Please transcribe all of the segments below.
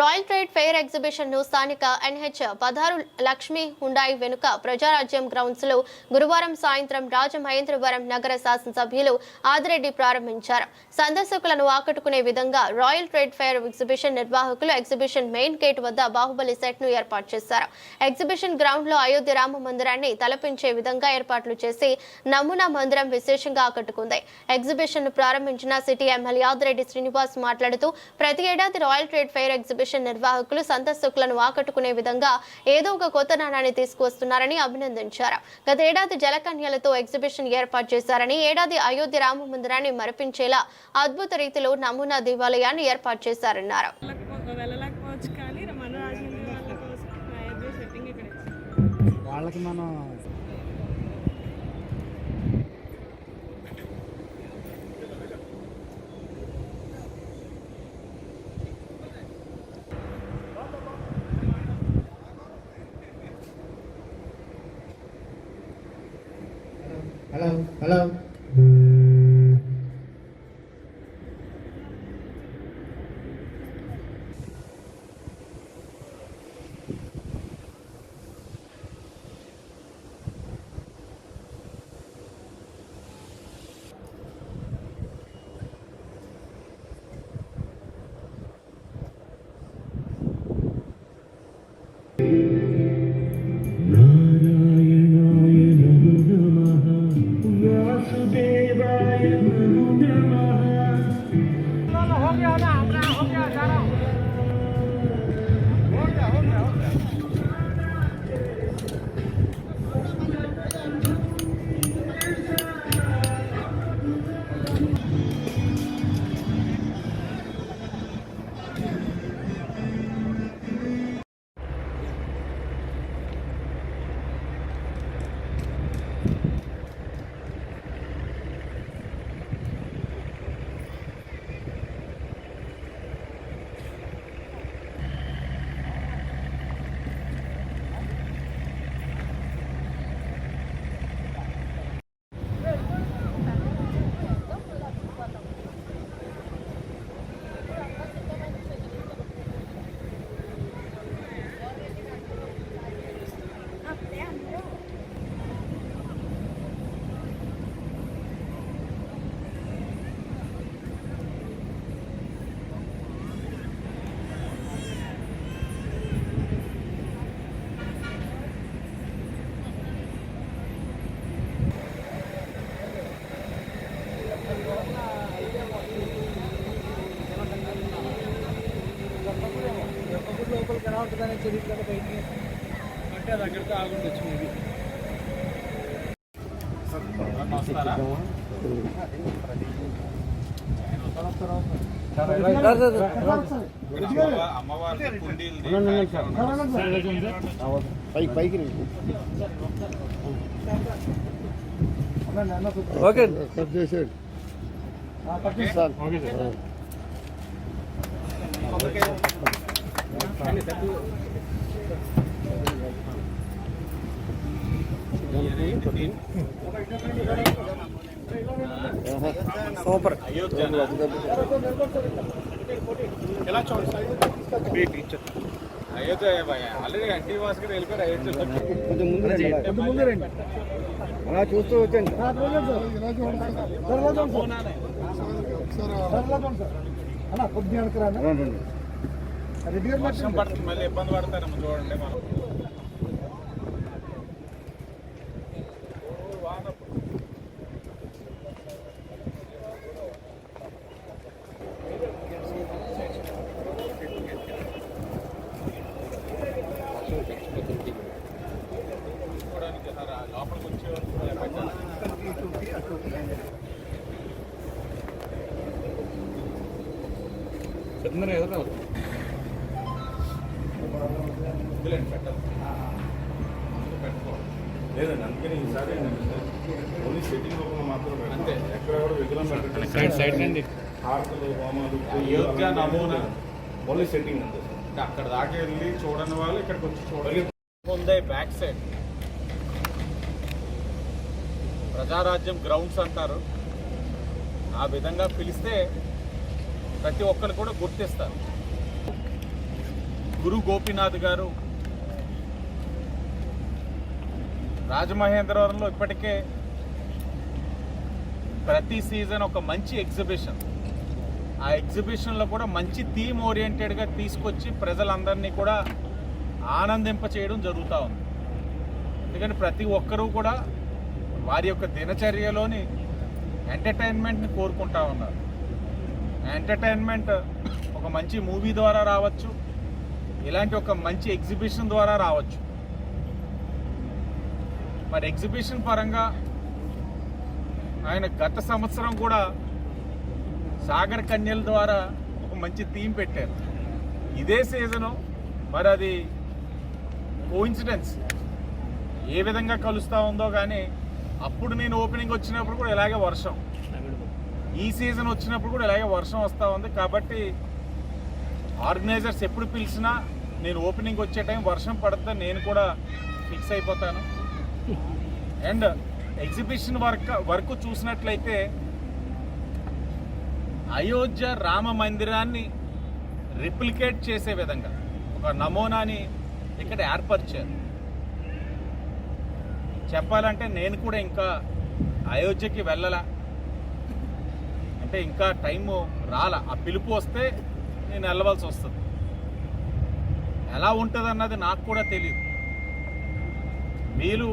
Royal trade fair ఎగ్జిబిషన్ను స్థానిక NH పదహారు లక్ష్మీ హుండాయి వెనుక ప్రజారాజ్యం గ్రౌండ్స్లో గురువారం సాయంత్రం రాజమహేంద్రవరం నగర శాసనసభ్యులు ఆదిరెడ్డి ప్రారంభించారు. సందర్శకులను ఆకట్టుకునే విధంగా రాయల్ ట్రేడ్ ఫెయిర్ ఎగ్జిబిషన్ నిర్వాహకులు ఎగ్జిబిషన్ మెయిన్ గేట్ వద్ద బాహుబలి సెట్ను ఏర్పాటు చేశారు. ఎగ్జిబిషన్ గ్రౌండ్లో అయోధ్య రామ మందిరాన్ని తలపించే విధంగా ఏర్పాట్లు చేసి నమూనా మందిరం విశేషంగా ఆకట్టుకుంది. ఎగ్జిబిషన్ను ప్రారంభించిన సిటీ ఎమ్మెల్యే ఆదిరెడ్డి శ్రీనివాస్ మాట్లాడుతూ ప్రతి ఏడాది రాయల్ ట్రేడ్ ఫెయిర్ ఎగ్జిబిషన్ నిర్వాహకులు సందర్శకులను ఆకట్టుకునే విధంగా ఏదో ఒక కొత్త నాణాన్ని తీసుకువస్తున్నారని అభినందించారు. గత ఏడాది జలకన్యలతో ఎగ్జిబిషన్ ఏర్పాటు చేశారని ఏడాది అయోధ్య రామ మందిరాన్ని మరిపించేలా అద్భుత రీతిలో నమూనా దేవాలయాన్ని ఏర్పాటు చేశారన్నారు. వెళ్ళకపో- వెళ్ళలేకపోవచ్చు hello, hello. తెలియదు కదా బయటికి అంటే అది అక్కడితో ఆగుండొచ్చు మేబీ పైకి పైకి ఓకే. కట్ చేసాడు sir. Super. Ayodhya already NT Bhaskar వెళ్ళిపోయారు అయోధ్య ముందు రండి. అలా చూస్తూ వచ్చండి అన్న వెనకరా అన్న. రండి, రండి. రెడ్డి గారు వర్షం పడుతుంది మళ్ళీ ఇబ్బంది పడతారమ్మ చూడండి మనం. లోపలికి వచ్చే లేదండి అందుకని ఈసారి ఓన్లీ సెట్టింగ్ రూపంలో మాత్రం అంతే. ఎక్కడ కూడా విగ్రహం పెట్టండి సైడ్ రండి హారతులు హోమాలు అయోధ్య నమూనా. ఓన్లీ సెట్టింగ్ అంతే అక్కడ దాకా వెళ్ళి చూడని వాళ్ళు ఇక్కడికి వచ్చి చూడాలి ఉంది బ్యాక్ సైడ్. ప్రజారాజ్యం గ్రౌండ్స్ అంటారు. ఆ విధంగా పిలిస్తే ప్రతి ఒక్కరు కూడా గుర్తిస్తారు. గురు గోపీనాథ్ గారు రాజమహేంద్రవరంలో ఇప్పటికే ప్రతి సీజన్ ఒక మంచి ఎగ్జిబిషన్. ఆ ఎగ్జిబిషన్లో కూడా మంచి థీమ్ ఓరియంటెడ్గా తీసుకొచ్చి ప్రజలందరినీ కూడా ఆనందింప చేయడం జరుగుతూ ఉంది. ఎందుకంటే ప్రతి ఒక్కరూ కూడా వారి యొక్క దినచర్యలోని ఎంటర్టైన్మెంట్ని కోరుకుంటా ఉన్నారు. ఎంటర్టైన్మెంట్ ఒక మంచి మూవీ ద్వారా రావచ్చు. ఇలాంటి ఒక మంచి ఎగ్జిబిషన్ ద్వారా రావచ్చు. మరి ఎగ్జిబిషన్ పరంగా ఆయన గత సంవత్సరం కూడా సాగర్ కన్యల ద్వారా ఒక మంచి థీమ్ పెట్టారు. ఇదే సీజను మరి అది కోఇన్సిడెన్స్ ఏ విధంగా కలుస్తూ ఉందో కానీ అప్పుడు నేను ఓపెనింగ్ వచ్చినప్పుడు కూడా ఇలాగే వర్షం. ఈ సీజన్ వచ్చినప్పుడు కూడా ఇలాగే వర్షం వస్తూ ఉంది కాబట్టి ఆర్గనైజర్స్ ఎప్పుడు పిలిచినా నేను ఓపెనింగ్ వచ్చే టైం వర్షం పడితే నేను కూడా ఫిక్స్ అయిపోతాను. అండ్ ఎగ్జిబిషన్ వర్క్ వర్క్ చూసినట్లయితే అయోధ్య రామ మందిరాన్ని రిప్లికేట్ చేసే విధంగా ఒక నమూనాని ఇక్కడ ఏర్పరిచారు చెప్పాలంటే నేను కూడా ఇంకా అయోధ్యకి వెళ్ళలా? అంటే ఇంకా టైము రాలా. ఆ పిలుపు వస్తే నేను వెళ్ళవలసి వస్తుంది. ఎలా ఉంటుంది అన్నది నాకు కూడా తెలియదు. మీరు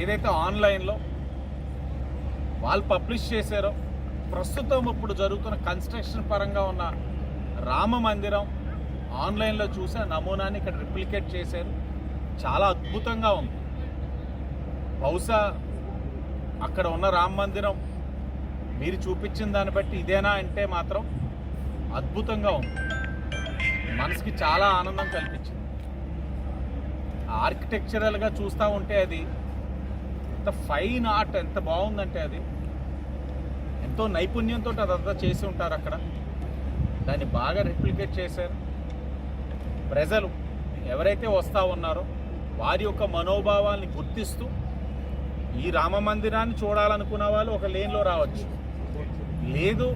ఏదైతే ఆన్లైన్లో వాళ్ళు పబ్లిష్ చేశారో ప్రస్తుతం ఇప్పుడు జరుగుతున్న కన్స్ట్రక్షన్ పరంగా ఉన్న రామ మందిరం ఆన్లైన్లో చూసే నమూనాని ఇక్కడ రిప్లికేట్ చేశారు. చాలా అద్భుతంగా ఉంది. బహుశా అక్కడ ఉన్న రామ మందిరం మీరు చూపించిన దాన్ని బట్టి ఇదేనా అంటే మాత్రం అద్భుతంగా ఉంది. మనసుకి చాలా ఆనందం కల్పించింది. ఆర్కిటెక్చరల్గా చూస్తూ ఉంటే అది ఎంత ఫైన్ ఆర్ట్ ఎంత బాగుందంటే అది. ఎంతో నైపుణ్యంతో అదంతా చేసి ఉంటారు అక్కడ. దాన్ని బాగా రిప్లికేట్ చేశారు. ప్రజలు ఎవరైతే వస్తూ ఉన్నారో వారి యొక్క మనోభావాల్ని గుర్తిస్తూ ఈ రామ మందిరాన్ని చూడాలనుకున్న వాళ్ళు ఒక లేన్లో రావచ్చు. లేదు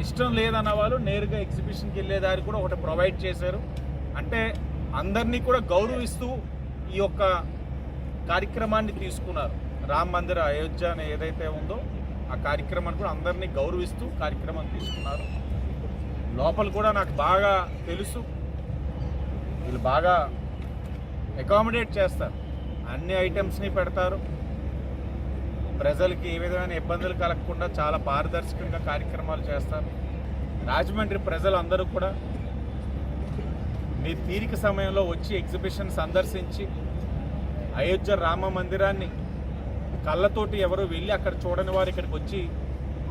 ఇష్టం లేదన్న వాళ్ళు నేరుగా ఎగ్జిబిషన్కి వెళ్ళే దారి కూడా ఒకటి ప్రొవైడ్ చేశారు. అంటే అందరినీ కూడా గౌరవిస్తూ ఈ యొక్క కార్యక్రమాన్ని తీసుకున్నారు. రామ్ మందిర అయోధ్య అని ఏదైతే ఉందో ఆ కార్యక్రమాన్ని కూడా అందరినీ గౌరవిస్తూ కార్యక్రమం తీసుకున్నారు. లోపల కూడా నాకు బాగా తెలుసు. వీళ్ళు బాగా అకామిడేట్ చేస్తారు. అన్ని ఐటమ్స్ని పెడతారు. ప్రజలకి ఏ విధమైన ఇబ్బందులు కలగకుండా చాలా పారదర్శకంగా కార్యక్రమాలు చేస్తారు. రాజమండ్రి ప్రజలందరూ కూడా మీ తీరిక సమయంలో వచ్చి ఎగ్జిబిషన్ సందర్శించి అయోధ్య రామ మందిరాన్ని కళ్ళతోటి ఎవరు వెళ్ళి అక్కడ చూడని వారు ఇక్కడికి వచ్చి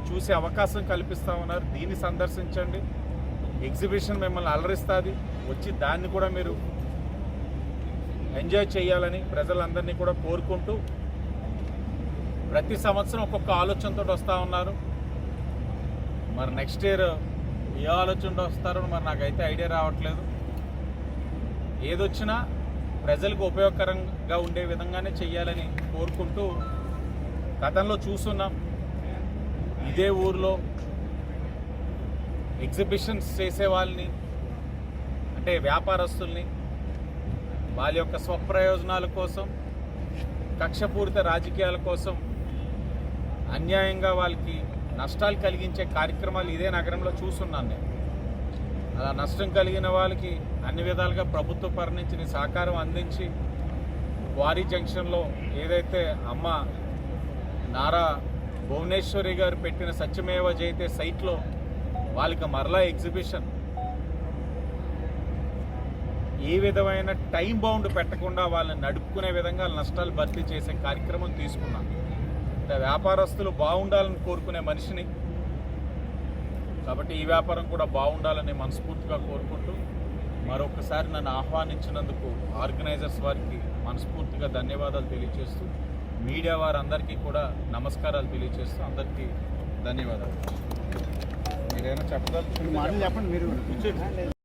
చూసే అవకాశం కల్పిస్తా ఉన్నారు. దీన్ని సందర్శించండి. ఎగ్జిబిషన్ మిమ్మల్ని అలరిస్తుంది. వచ్చి దాన్ని కూడా మీరు ఎంజాయ్ చేయాలని ప్రజలందరినీ కూడా కోరుకుంటూ ప్రతి సంవత్సరం ఒక్కొక్క ఆలోచనతో వస్తూ ఉన్నారు. మరి నెక్స్ట్ ఇయర్ ఏ ఆలోచనతో వస్తారో మరి నాకైతే ఐడియా రావట్లేదు. ఏదొచ్చినా ప్రజలకు ఉపయోగకరంగా ఉండే విధంగానే చెయ్యాలని కోరుకుంటూ గతంలో చూస్తున్నాం. ఇదే ఊర్లో ఎగ్జిబిషన్స్ చేసే వాళ్ళని అంటే వ్యాపారస్తుల్ని వాళ్ళ యొక్క స్వప్రయోజనాల కోసం కక్షపూరిత రాజకీయాల కోసం అన్యాయంగా వాళ్ళకి నష్టాలు కలిగించే కార్యక్రమాలు ఇదే నగరంలో చూస్తున్నాను నేను. అలా నష్టం కలిగిన వాళ్ళకి అన్ని విధాలుగా ప్రభుత్వ పరి నుంచి సహకారం అందించి వారి జంక్షన్లో ఏదైతే అమ్మ నారా భువనేశ్వరి గారు పెట్టిన సత్యమేవ జయితే సైట్లో వాళ్ళకి మరలా ఎగ్జిబిషన్. ఏ విధమైన టైం బౌండ్ పెట్టకుండా వాళ్ళని నడుపుకునే విధంగా నష్టాలు భర్తీ చేసే కార్యక్రమం తీసుకున్నాం. అంటే వ్యాపారస్తులు బాగుండాలని కోరుకునే మనిషిని. కాబట్టి ఈ వ్యాపారం కూడా బాగుండాలని మనస్ఫూర్తిగా కోరుకుంటూ మరొకసారి నన్ను ఆహ్వానించినందుకు ఆర్గనైజర్స్ వారికి మనస్ఫూర్తిగా ధన్యవాదాలు తెలియజేస్తూ మీడియా వారందరికీ కూడా నమస్కారాలు తెలియజేస్తూ అందరికీ ధన్యవాదాలు మీరేమైనా మాటలు చెప్పండి మీరు.